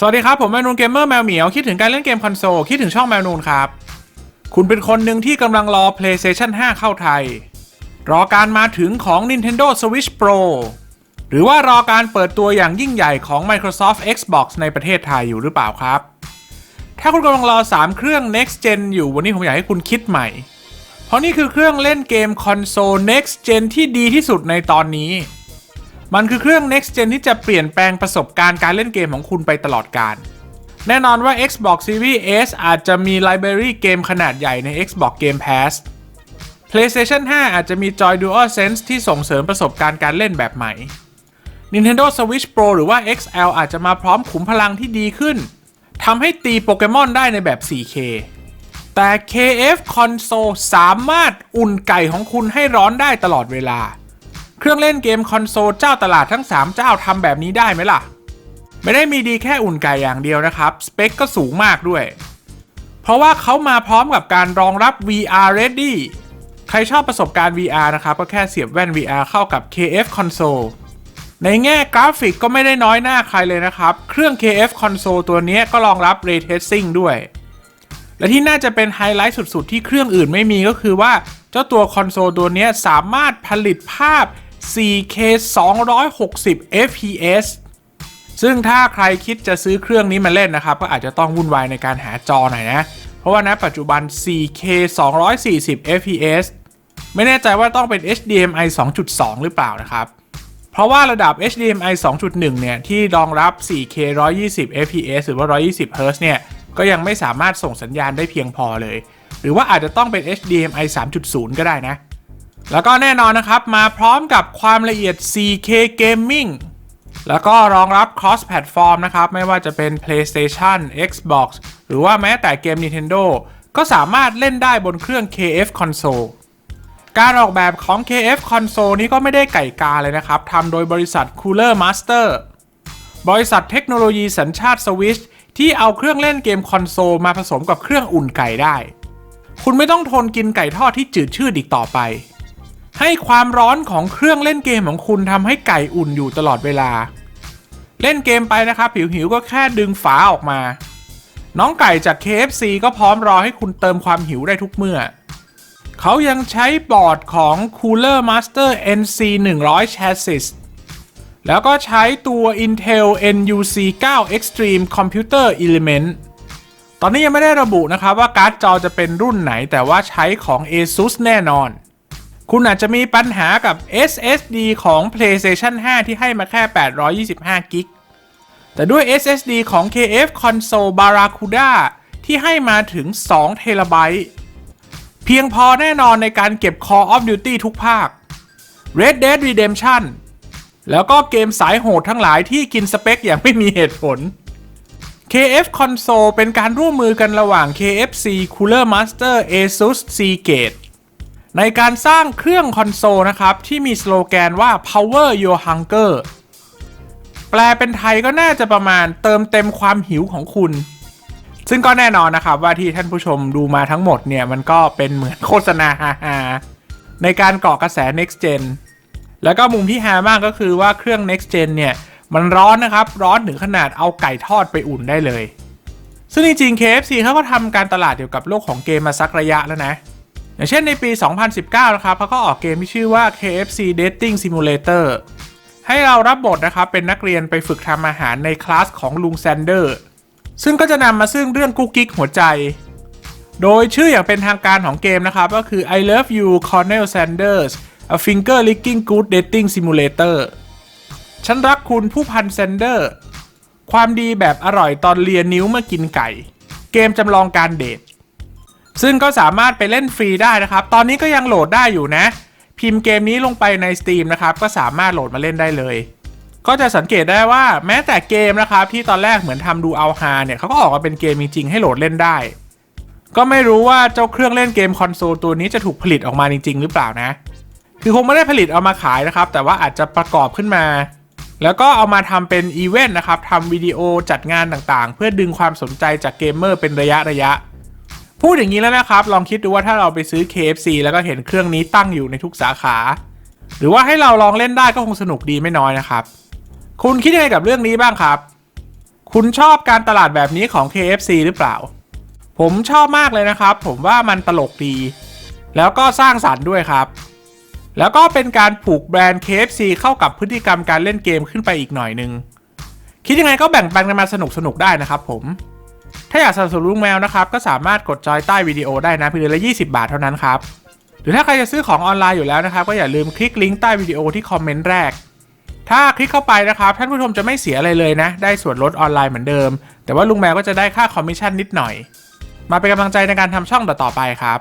สวัสดีครับ ผมแมนูนเกมเมอร์แมวเหมียว คิดถึงการเล่นเกมคอนโซล คิดถึงช่องแมวนูนครับ คุณเป็นคนหนึ่งที่กำลังรอ PlayStation 5 เข้าไทย รอการมาถึงของ Nintendo Switch Pro หรือว่ารอการเปิดตัวอย่างยิ่งใหญ่ของ Microsoft Xbox ในประเทศไทยอยู่หรือเปล่าครับ ถ้าคุณกำลังรอ 3 เครื่อง Next Gen อยู่วันนี้ผมอยากให้คุณคิดใหม่ เพราะนี่คือเครื่องเล่นเกมคอนโซล Next Gen ที่ดีที่สุดในตอนนี้ มันคือเครื่อง Next Gen ที่จะเปลี่ยนแปลงประสบการณ์การเล่นเกมของคุณไปตลอดกาลแน่นอนว่า Xbox Series S อาจจะมีไลบรารีเกมขนาดใหญ่ใน Xbox Game Pass PlayStation 5 อาจจะมีจอย DualSense ที่ส่งเสริมประสบการณ์การเล่นแบบใหม่ Nintendo Switch Pro หรือว่า XL อาจจะมาพร้อมขุมพลังที่ดีขึ้นทำให้ตีโปเกมอนได้ในแบบ 4K แต่ KF Console สามารถอุ่นไก่ของคุณให้ร้อนได้ตลอดเวลา เครื่องเล่นเกมคอนโซลเจ้าตลาดทั้ง 3 เจ้าทำแบบนี้ได้ไหมล่ะ ไม่ได้มีดีแค่อุ่นไก่อย่างเดียวนะครับ สเปคก็สูงมากด้วย เพราะว่าเขามาพร้อมกับการรองรับ VR Ready ใครชอบประสบการณ์ VR นะครับ ก็แค่เสียบแว่น VR เข้ากับ KF Console ในแง่กราฟิกก็ไม่ได้น้อยหน้าใครเลยนะครับ เครื่อง KF Console ตัวนี้ก็รองรับ Ray Tracing ด้วย และที่น่าจะเป็นไฮไลท์สุดๆ ที่เครื่องอื่นไม่มีก็คือว่า เจ้าตัวคอนโซลตัวนี้สามารถผลิตภาพ 4K 260 fps ซึ่งถ้าใครคิดจะซื้อเครื่องนี้มาเล่นนะครับ ก็อาจจะต้องวุ่นวายในการหาจอหน่อยนะ เพราะว่าณปัจจุบัน 4K 240 fps ไม่แน่ใจว่าต้องเป็น HDMI 2.2 หรือเปล่านะครับ เพราะว่าระดับ HDMI 2.1 เนี่ย ที่รองรับ 4K 120 fps หรือว่า 120 Hz เนี่ย ก็ยังไม่สามารถส่งสัญญาณได้เพียงพอเลย หรือว่าอาจจะต้องเป็น HDMI 3.0 ก็ได้นะ แล้วก็แน่นอนนะครับ มาพร้อมกับความละเอียด 4K Gaming แล้วก็รองรับ cross platform นะครับ ไม่ว่าจะเป็น PlayStation Xbox หรือว่าแม้แต่เกม Nintendo ก็สามารถเล่นได้บนเครื่อง KF Console การออกแบบของ KF Console นี้ก็ไม่ได้ไก่กาเลยนะครับทำโดยบริษัท Cooler Master บริษัทเทคโนโลยีสัญชาติสวิชที่เอาเครื่องเล่นเกมคอนโซลมาผสมกับเครื่องอุ่นไก่ได้ คุณไม่ต้องทนกินไก่ทอดที่จืดชืดอีกต่อไป ให้ความร้อนของเครื่องเล่นเกมของคุณทำให้ไก่อุ่นอยู่ตลอดเวลา เล่นเกมไปนะครับผิวหิวก็แค่ดึงฝาออกมา น้องไก่จาก KFC ก็พร้อมรอให้คุณเติมความหิวได้ทุกเมื่อ เขายังใช้บอร์ดของ Cooler Master NC 100 Chassis แล้วก็ใช้ตัว Intel NUC 9 Extreme Computer Element ตอนนี้ยังไม่ได้ระบุนะครับว่าการ์ดจอจะเป็นรุ่นไหนแต่ว่าใช้ของ ASUS แน่นอน คุณอาจจะมีปัญหากับ SSD ของ PlayStation 5 ที่ให้มาแค่ 825 กิก แต่ด้วย SSD ของ KF Console Barracuda ที่ให้มาถึง 2 เทราไบต์ เพียงพอแน่นอนในการเก็บ Call of Duty ทุกภาค Red Dead Redemption แล้วก็เกมสายโหดทั้งหลายที่กินสเปคอย่างไม่มีเหตุผล KF Console เป็นการร่วมมือกันระหว่าง KFC Cooler Master ASUS Seagate ในการสร้างเครื่องคอนโซลนะครับ ที่มีสโลแกนว่า Power Your Hunger แปลเป็นไทยก็น่าจะประมาณเติมเต็มความหิวของคุณ ซึ่งก็แน่นอนนะครับว่าที่ท่านผู้ชมดูมาทั้งหมดเนี่ย มันก็เป็นเหมือนโฆษณาฮาในการเกาะกระแส next gen แล้วก็มุมที่ฮามากก็คือว่าเครื่อง next gen เนี่ย มันร้อนนะครับ ร้อนถึงขนาดเอาไก่ทอดไปอุ่นได้เลย ซึ่งจริงๆ KFC เขาก็ทำการตลาดเกี่ยวกับโลกของเกมมาสักระยะแล้วนะ อย่างเช่นในปี 2019 นะครับเขาก็ออกเกมที่ชื่อว่า KFC Dating Simulator ให้เรารับบทนะครับเป็นนักเรียนไปฝึกทำอาหารในคลาสของลุงแซนเดอร์ ซึ่งก็จะนำมาซึ่งเรื่องกุ๊กกิ๊กหัวใจ โดยชื่ออย่างเป็นทางการของเกมนะครับก็คือ I Love You Cornel Sanders A Finger Licking Good Dating Simulator ฉันรักคุณผู้พันแซนเดอร์ ความดีแบบอร่อยตอนเลียนิ้วเมื่อกินไก่ เกมจำลองการเดท ซึ่งก็สามารถไปเล่นฟรีได้นะครับ ตอนนี้ก็ยังโหลดได้อยู่นะ พิมพ์เกมนี้ลงไปใน Steam นะครับ ก็สามารถโหลดมาเล่นได้เลย ก็จะสังเกตได้ว่าแม้แต่เกมนะครับ ที่ตอนแรกเหมือนทำดูเอาฮาเนี่ยเขาก็ออกมาเป็นเกมจริงๆให้โหลดเล่นได้ ก็ไม่รู้ว่าเจ้าเครื่องเล่นเกมคอนโซลตัวนี้จะถูกผลิตออกมาจริง ๆ หรือเปล่านะ คือคงไม่ได้ผลิตเอามาขายนะครับ แต่ว่าอาจจะประกอบขึ้นมาแล้วก็เอามาทำเป็นอีเวนต์นะครับ ทำวิดีโอจัดงานต่างๆ เพื่อดึงความสนใจจากเกมเมอร์เป็นระยะระยะ พูดอย่างนี้แล้วนะครับ ลองคิดดูว่าถ้าเราไปซื้อ KFC แล้วก็เห็นเครื่องนี้ตั้งอยู่ในทุกสาขา หรือว่าให้เราลองเล่นได้ก็คงสนุกดีไม่น้อยนะครับ คุณคิดยังไงกับเรื่องนี้บ้างครับ คุณชอบการตลาดแบบนี้ของ KFC หรือเปล่า ผมชอบมากเลยนะครับ ผมว่ามันตลกดี แล้วก็สร้างสารรค์ด้วยครับ แล้วก็เป็นการผูกแบรนด์ KFC เข้ากับพฤติกรรมการเล่นเกมขึ้นไปอีกหน่อยนึงคิดยังไงก็แบ่งปันกันมาสนุกสนุกได้นะครับผม ถ้าอยากสนับสนุนลุงแมวนะครับ ก็สามารถกดจอยใต้วิดีโอได้นะเพียงเดือนละ 20 บาทเท่านั้นครับ หรือถ้าใครจะซื้อของออนไลน์อยู่แล้วนะครับ ก็อย่าลืมคลิกลิงก์ใต้วิดีโอที่คอมเมนต์แรก ถ้าคลิกเข้าไปนะครับ ท่านผู้ชมจะไม่เสียอะไรเลยนะ ได้ส่วนลดออนไลน์เหมือนเดิม แต่ว่าลุงแมวก็จะได้ค่าคอมมิชชั่นนิดหน่อย มาเป็นกำลังใจในการทำช่องต่อๆไปครับ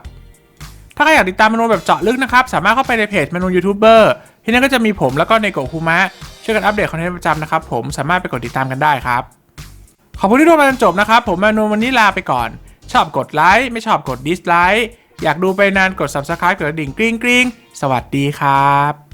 ถ้าใครอยากติดตามเมนูแบบเจาะลึกนะครับ สามารถเข้าไปในเพจเมนูยูทูบเบอร์ที่นั่นก็จะมีผมแล้วก็ในโกะคูมะช่วยกันอัปเดตคอนเทนต์ประจำนะครับผมสามารถไปกดติดตามกันได้ครับ ขอบคุณที่ดูมาจนจบนะครับ ผมมานูวันนี้ลาไปก่อน ชอบกดไลค์ไม่ชอบกดดิสไลค์อยากดูไปนานกด subscribe กดกระดิ่งกริ๊งกริ๊งสวัสดีครับ